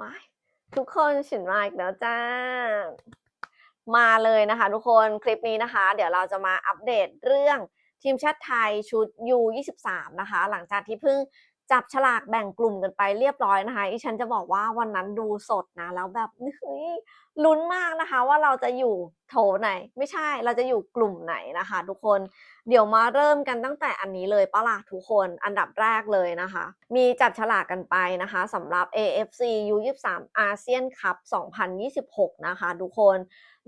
ว้ายทุกคนฉินมาอีกแล้วจ้า มาเลยนะคะ ทุกคนคลิปนี้นะคะ เดี๋ยวเราจะมาอัปเดตเรื่องทีมชาติไทยชุด U23 นะคะ หลังจากที่เพิ่ง จับฉลากแบ่งกลุ่มกันไปเรียบร้อยนะคะอีฉันจะบอกว่าวันนั้นดูสดนะ แล้วแบบเฮ้ยลุ้นมากนะคะ ว่าเราจะอยู่โถไหน ไม่ใช่เราจะอยู่กลุ่มไหนนะคะ ทุกคนเดี๋ยวมาเริ่มกันตั้งแต่อันนี้เลยปะล่ะทุกคนอันดับแรกเลยนะคะ มีจับฉลากกันไปนะคะสำหรับ AFC U23 อาเซียนคัพ2026 นะคะ ทุกคน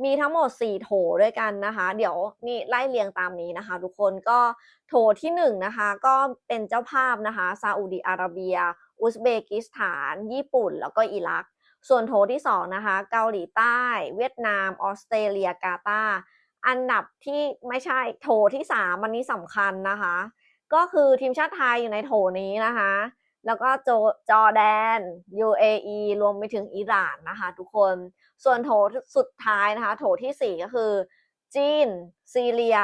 มีทั้งหมด 4 โถด้วยกันนะคะ เดี๋ยวนี่ไล่เรียงตามนี้นะคะ ทุกคนก็โถที่ 1 นะคะ ก็เป็นเจ้าภาพนะคะซาอุดีอาระเบีย อุซเบกิสถาน ญี่ปุ่น แล้วก็อิรัก ส่วนโถที่ 2 นะคะ เกาหลีใต้ เวียดนาม ออสเตรเลียกาตาร์อันดับที่ไม่ใช่โถที่สามอันนี้สำคัญนะคะ ก็คือทีมชาติไทยอยู่ในโถนี้นะคะ แล้วก็โจจอร์แดน UAE รวมไปถึงอิหร่านนะคะทุกคน ส่วนโถสุดท้ายนะคะ โถที่สี่ก็คือ จีน ซีเรีย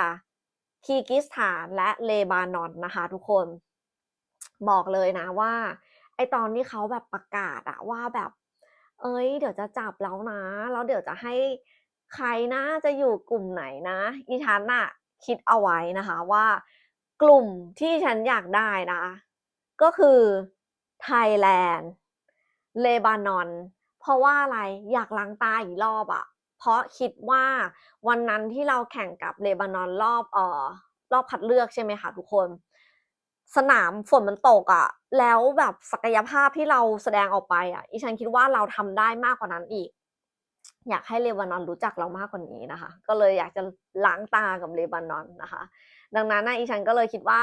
คีร์กิสถาน และเลบานอนนะคะทุกคน บอกเลยนะว่า ไอตอนที่เขาแบบประกาศอะว่าแบบ เอ้ย เดี๋ยวจะจับแล้วนะ แล้วเดี๋ยวจะให้ใครนะจะอยู่กลุ่มไหนนะอีฉันน่ะคิดเอาไว้นะคะว่ากลุ่มที่ฉันอยากได้นะ ก็คือไทยแลนด์เลบานอน เพราะว่าอะไรอยากล้างตาอีกรอบอะเพราะคิดว่าวันนั้นที่เราแข่งกับเลบานอนรอบเอ่อรอบคัดเลือกใช่ไหมคะทุกคน สนามฝนมันตกอะแล้วแบบศักยภาพที่เราแสดงออกไปอะอีฉันคิดว่าเราทำได้มากกว่านั้นอีก อยากให้เลบานอนรู้จักเรามากกว่านี้นะคะ ก็เลยอยากจะล้างตากับเลบานอนนะคะ ดังนั้นนะอีฉันก็เลยคิดว่า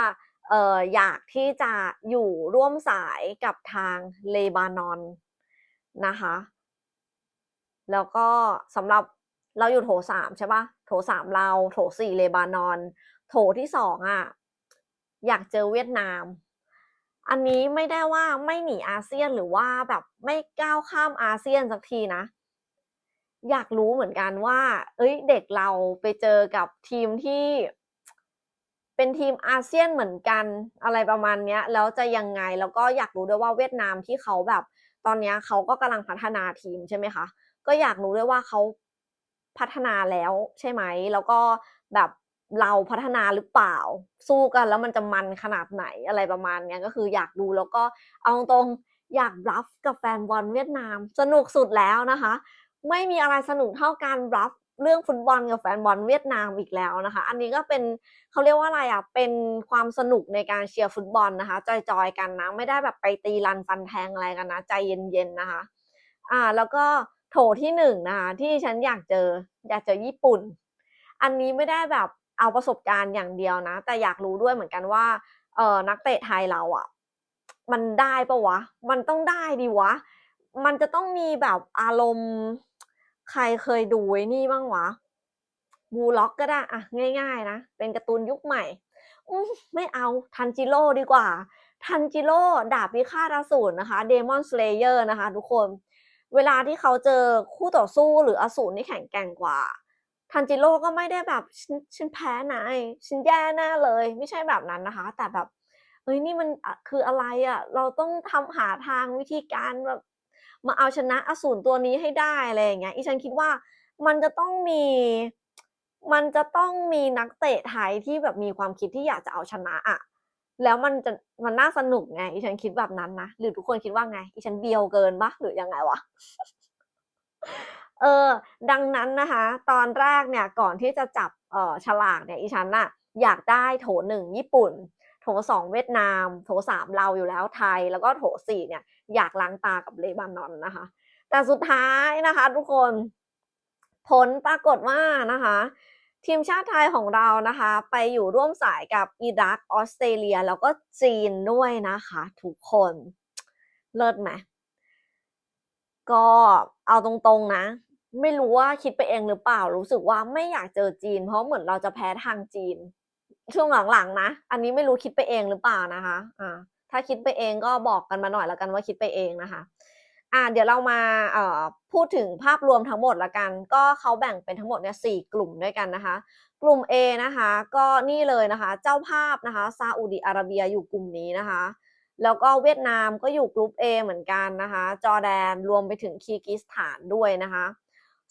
เอออยากที่จะอยู่ร่วมสายกับทางเลบานอนนะคะ แล้วก็สำหรับเราอยู่โถสามใช่ปะโถสามเรา โถสี่เลบานอน โถที่สองอะ อยากเจอเวียดนาม อันนี้ไม่ได้ว่าไม่หนีอาเซียนหรือว่าแบบไม่ก้าวข้ามอาเซียนสักทีนะ อยากรู้เหมือนกันว่า เอ้ย เด็กเราไปเจอกับทีมที่ เป็นทีมอาเซียนเหมือนกันอะไรประมาณเนี้ยแล้วจะยังไงแล้วก็อยากรู้ด้วยว่าเวียดนามที่เขาแบบ ตอนนี้เขาก็กำลังพัฒนาทีมใช่ไหมคะก็อยากรู้ด้วยว่าเขาพัฒนาแล้วใช่ไหม แล้วก็แบบเราพัฒนาหรือเปล่า สู้กันแล้วมันจะมันขนาดไหนอะไรประมาณเนี้ยก็คืออยากดูแล้วก็เอาตรงอยากรับกับแฟนบอลเวียดนาม สนุกสุดแล้วนะคะ ไม่มีอะไรสนุกเท่าการรับ เรื่องฟุตบอลกับแฟนบอลเวียดนามอีกแล้วนะคะ อันนี้ก็เป็นเขาเรียกว่าอะไรอะเป็นความสนุกในการเชียร์ฟุตบอลนะคะ จอยๆกันนะ ไม่ได้แบบไปตีรันฟันแทงอะไรกันนะ ใจเย็นๆนะคะ อ่า แล้วก็โถที่หนึ่งนะคะ ที่ฉันอยากเจอ อยากเจอญี่ปุ่น อันนี้ไม่ได้แบบเอาประสบการณ์อย่างเดียวนะ แต่อยากรู้ด้วยเหมือนกันว่า เอ่อนักเตะไทยเราอะมันได้ปะวะ มันต้องได้ดิวะ มันจะต้องมีแบบอารมณ์ ใครเคยดูไอ้นี่บ้างวะ Blue Lock ก็ได้อะง่าย ๆ นะ เป็นการ์ตูนยุคใหม่อืไม่เอา Tanjiro ดีกว่า Tanjiro ดาบพิฆาตอสูรนะคะ Demon Slayer นะคะทุกคน เวลาที่เขาเจอคู่ต่อสู้หรืออสูรที่แข็งแกร่งกว่า Tanjiro ก็ไม่ได้แบบฉันฉันแพ้นายฉันแย่แน่เลย ไม่ใช่แบบนั้นนะคะ แต่แบบเฮ้ยนี่มันคืออะไรอะเราต้องทำหาทางวิธีการแบบ มาเอาชนะอสูรตัวนี้ให้ได้อะไรอย่างเงี้ยอีฉันคิดว่ามันจะต้องมี มันจะต้องมีนักเตะไทยที่แบบมีความคิดที่อยากจะเอาชนะอะแล้วมันจะมันน่าสนุกไงอีฉันคิดแบบนั้นนะหรือทุกคนคิดว่าไง?อีฉันเบียวเกินปล่าหรือยังไงวะ?เออ ดังนั้นนะคะ ตอนแรกเนี่ยก่อนที่จะจับเออฉลากเนี่ยอีฉันน่ะอยากได้โถหนึ่งญี่ปุ่น โถสองเวียดนาม โถสามเราอยู่แล้วไทย แล้วก็โถสี่เนี่ยอยากล้างตากับเลบานอนนะคะ แต่สุดท้ายนะคะ ทุกคนผลปรากฏว่านะคะ ทีมชาติไทยของเรานะคะ ไปอยู่ร่วมสายกับอิรักออสเตรเลีย แล้วก็จีนด้วยนะคะ ทุกคนเลิศไหม?ก็เอาตรงๆนะ ไม่รู้ว่าคิดไปเองหรือเปล่ารู้สึกว่าไม่อยากเจอจีน เพราะเหมือนเราจะแพ้ทางจีน ช่วงหลังๆนะ อันนี้ไม่รู้คิดไปเองหรือเปล่านะคะ อ่า ถ้าคิดไปเองก็บอกกันมาหน่อยแล้วกันว่าคิดไปเองนะคะ อ่า เดี๋ยวเรามาเอ่อพูดถึงภาพรวมทั้งหมดล้วกัน ก็เขาแบ่งเป็นทั้งหมดเนี่ย4กลุ่มด้วยกันนะคะ กลุ่ม A นะคะ ก็นี่เลยนะคะ เจ้าภาพนะคะ ซาอุดิอาระเบียอยู่กลุ่มนี้นะคะ แล้วก็เวียดนามก็อยู่กลุ่ม A เหมือนกันนะคะ จอร์แดนรวมไปถึงคีร์กิสถานด้วยนะคะ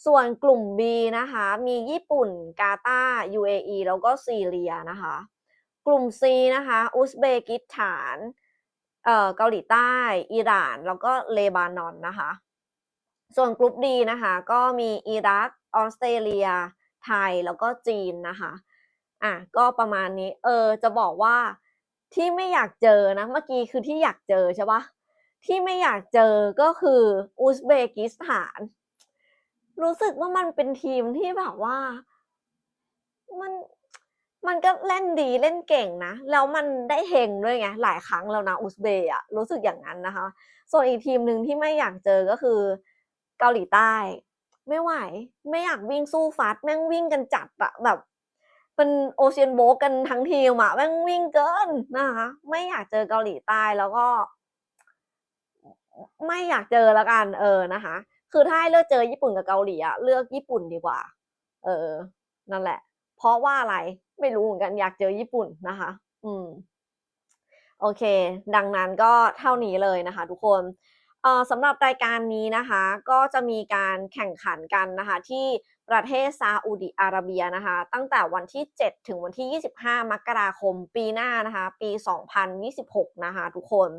ส่วนกลุ่ม B นะคะ มีญี่ปุ่น กาตาร์ UAE แล้วก็ซีเรียนะคะ กลุ่ม C นะคะ อุซเบกิสถาน เอ่อ เกาหลีใต้ อิหร่าน แล้วก็เลบานอนนะคะ ส่วนกลุ่ม D นะคะ ก็มีอิรัก ออสเตรเลีย ไทย แล้วก็จีนนะคะ อะ ก็ประมาณนี้ เออ จะบอกว่าที่ไม่อยากเจอนะ เมื่อกี้คือที่อยากเจอใช่ปะที่ไม่อยากเจอก็คืออุซเบกิสถาน รู้สึกว่ามันเป็นทีมที่แบบว่า มันมันก็เล่นดีเล่นเก่งนะ แล้วมันได้เฮงด้วยไงหลายครั้งแล้วนะอุซเบย์อะรู้สึกอย่างนั้นนะคะ ส่วนอีกทีมหนึ่งที่ไม่อยากเจอก็คือ เกาหลีใต้ ไม่ไหว ไม่อยากวิ่งสู้ฟัดแม่งวิ่งกันจัดอะแบบเป็นโอเชียนโบกันทั้งทีมอะแม่งวิ่งเกินนะคะ ไม่อยากเจอเกาหลีใต้แล้วก็ ไม่อยากเจอแล้วกันเออนะคะ คือถ้าให้เลือกเจอญี่ปุ่นกับเกาหลีอะเลือกญี่ปุ่นดีกว่า เออ นั่นแหละ เพราะว่าอะไรไม่รู้เหมือนกันอยากเจอญี่ปุ่นนะคะ อืม โอเค ดังนั้นก็เท่านี้เลยนะคะ ทุกคนเอ่อสำหรับรายการนี้นะคะ ก็จะมีการแข่งขันกันนะคะ ที่ประเทศซาอุดิอาระเบียนะคะ ตั้งแต่วันที่ 7 ถึงวันที่ 25 มกราคมปีหน้านะคะ ปี 2026 นะคะ ทุกคน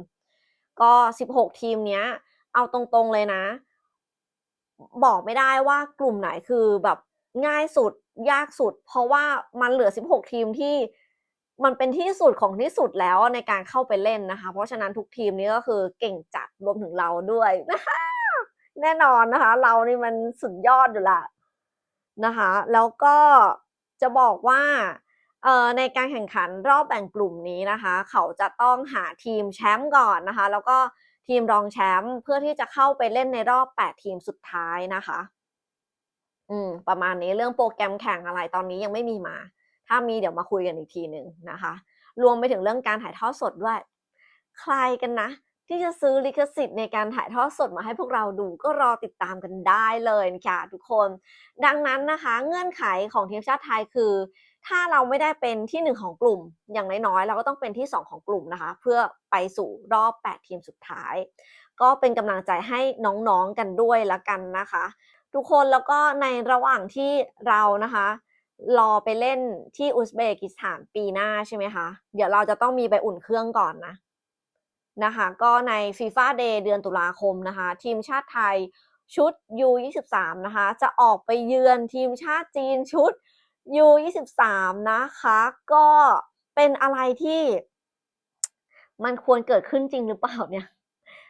ก็ 16 ทีมเนี้ย เอาตรงๆเลยนะ บอกไม่ได้ว่ากลุ่มไหนคือแบบง่ายสุดยากสุด เพราะว่ามันเหลือ 16 ทีมที่มันเป็นที่สุดของที่สุดแล้วในการเข้าไปเล่นนะคะ เพราะฉะนั้นทุกทีมนี้ก็คือเก่งจัดรวมถึงเราด้วยนะคะแน่นอนนะคะ เรานี่มันสุดยอดอยู่ละนะคะ แล้วก็จะบอกว่าเอ่อในการแข่งขันรอบแบ่งกลุ่มนี้นะคะ เขาจะต้องหาทีมแชมป์ก่อนนะคะ แล้วก็ ทีมรองแชมป์เพื่อที่จะเข้าไปเล่นในรอบ 8 ทีมสุดท้ายนะคะ อืม ประมาณนี้เรื่องโปรแกรมแข่งอะไรตอนนี้ยังไม่มีมา ถ้ามีเดี๋ยวมาคุยกันอีกทีหนึ่งนะคะ รวมไปถึงเรื่องการถ่ายทอดสดด้วย ใครกันนะ ที่จะซื้อลิขสิทธิ์ในการถ่ายทอดสดมาให้พวกเราดูก็รอติดตามกันได้เลยนะคะทุกคน ดังนั้นนะคะ เงื่อนไขของทีมชาติไทยคือ ถ้าเราไม่ได้เป็นที่หนึ่งของกลุ่ม อย่างน้อยๆ เราก็ต้องเป็นที่สองของกลุ่มนะคะ เพื่อไปสู่รอบ 8 ทีมสุดท้าย ก็เป็นกำลังใจให้น้องๆกันด้วยละกันนะคะ ทุกคนแล้วก็ในระหว่างที่เรานะคะ รอไปเล่นที่อุซเบกิสถานปีหน้าใช่ไหมคะ เดี๋ยวเราจะต้องมีไปอุ่นเครื่องก่อนนะนะคะก็ใน FIFA Day เดือนตุลาคมนะคะ ทีมชาติไทยชุด U23 นะคะ จะออกไปเยือนทีมชาติจีนชุด U23 นะคะ ก็เป็นอะไรที่ มันควรเกิดขึ้นจริงหรือเปล่าเนี่ย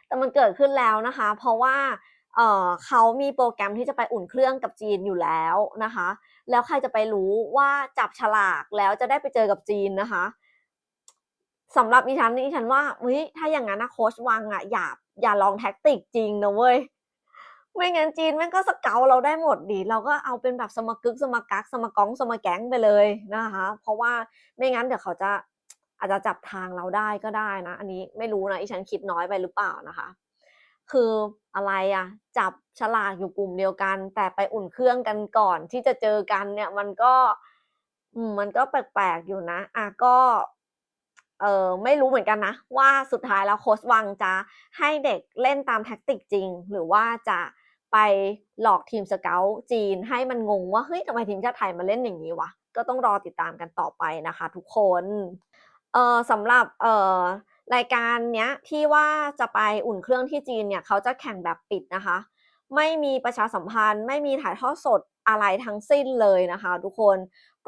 แต่มันเกิดขึ้นแล้วนะคะ เพราะว่าเออเขามีโปรแกรมที่จะไปอุ่นเครื่องกับจีนอยู่แล้วนะคะ แล้วใครจะไปรู้ว่าจับฉลากแล้วจะได้ไปเจอกับจีนนะคะสำหรับดิฉันดิฉันว่าเฮ้ยถ้าอย่างนั้นนะโค้ชวังอะอย่าอย่าลองแท็กติกจริงนะเว้ย ไม่งั้นจีนแม่งก็สเกลเราได้หมดดีเราก็เอาเป็นแบบสมกึกสมกักสมกองสมแก๊งไปเลยนะคะ เพราะว่าไม่งั้นเดี๋ยวเขาจะอาจจะจับทางเราได้ก็ได้นะ อันนี้ไม่รู้นะอีฉันคิดน้อยไปหรือเปล่านะคะ คืออะไรอะ่ะจับฉลากอยู่กลุ่มเดียวกัน แต่ไปอุ่นเครื่องกันก่อนที่จะเจอกันเนี่ยมันก็มันก็แปลกๆอยู่นะอะก็เออไม่รู้เหมือนกันนะ ว่าสุดท้ายแล้วโค้ชวังจะให้เด็กเล่นตามแท็กติกจริง หรือว่าจะ ไปหลอกทีมสเกลจีนให้มันงงว่าเฮ้ยทำไมทีมชาติไทยมาเล่นอย่างนี้วะ ก็ต้องรอติดตามกันต่อไปนะคะทุกคนเออสำหรับเออรายการเนี้ยที่ว่าจะไปอุ่นเครื่องที่จีนเนี่ยเขาจะแข่งแบบปิดนะคะ ไม่มีประชาสัมพันธ์ ไม่มีถ่ายทอดสดอะไรทั้งสิ้นเลยนะคะ ทุกคน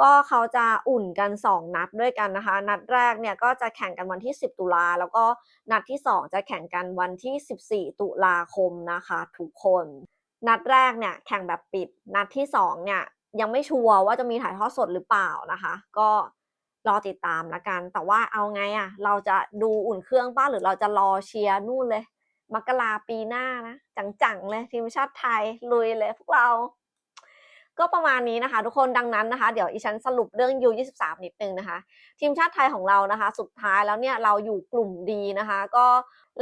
ก็เขาจะอุ่นกัน 2 นัดด้วยกันนะคะ นัดแรกเนี่ยก็จะแข่งกันวันที่ 10 ตุลาแล้วก็นัดที่ 2 จะแข่งกันวันที่ 14 ตุลาคมนะคะ ทุกคน นัดแรกเนี่ยแข่งแบบปิด นัดที่2เนี่ยยังไม่ชัวร์ว่าจะมีถ่ายทอดสดหรือเปล่านะคะ ก็รอติดตามละกัน แต่ว่าเอาไงอะเราจะดูอุ่นเครื่องป้าหรือเราจะรอเชียร์นู่นเลย มกราปีหน้านะ จังๆเลยทีมชาติไทยลุยเลยพวกเรา ก็ประมาณนี้นะคะ ทุกคนดังนั้นนะคะ เดี๋ยวอีฉันสรุปเรื่อง U23 นิดนึงนะคะ ทีมชาติไทยของเรานะคะ สุดท้ายแล้วเนี่ยเราอยู่กลุ่มดีนะคะ ก็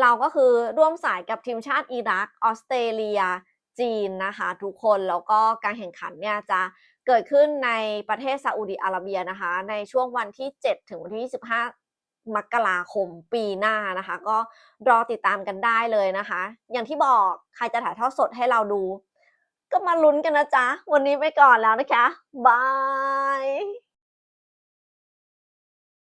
เราก็คือร่วมสายกับทีมชาติอิรักออสเตรเลีย จีนนะคะทุกคนแล้วก็การแข่งขันเนี่ยจะเกิดขึ้นในประเทศซาอุดิอาระเบียนะคะ ในช่วงวันที่ 7 ถึงวันที่มกราคมปีหน้านะคะ ก็รอติดตามกันได้เลยนะคะ อย่างที่บอกใครจะถ่ายทอดสดให้เราดู ก็มาลุ้นกันนะจ๊ะ วันนี้ไปก่อนแล้วนะคะ บาย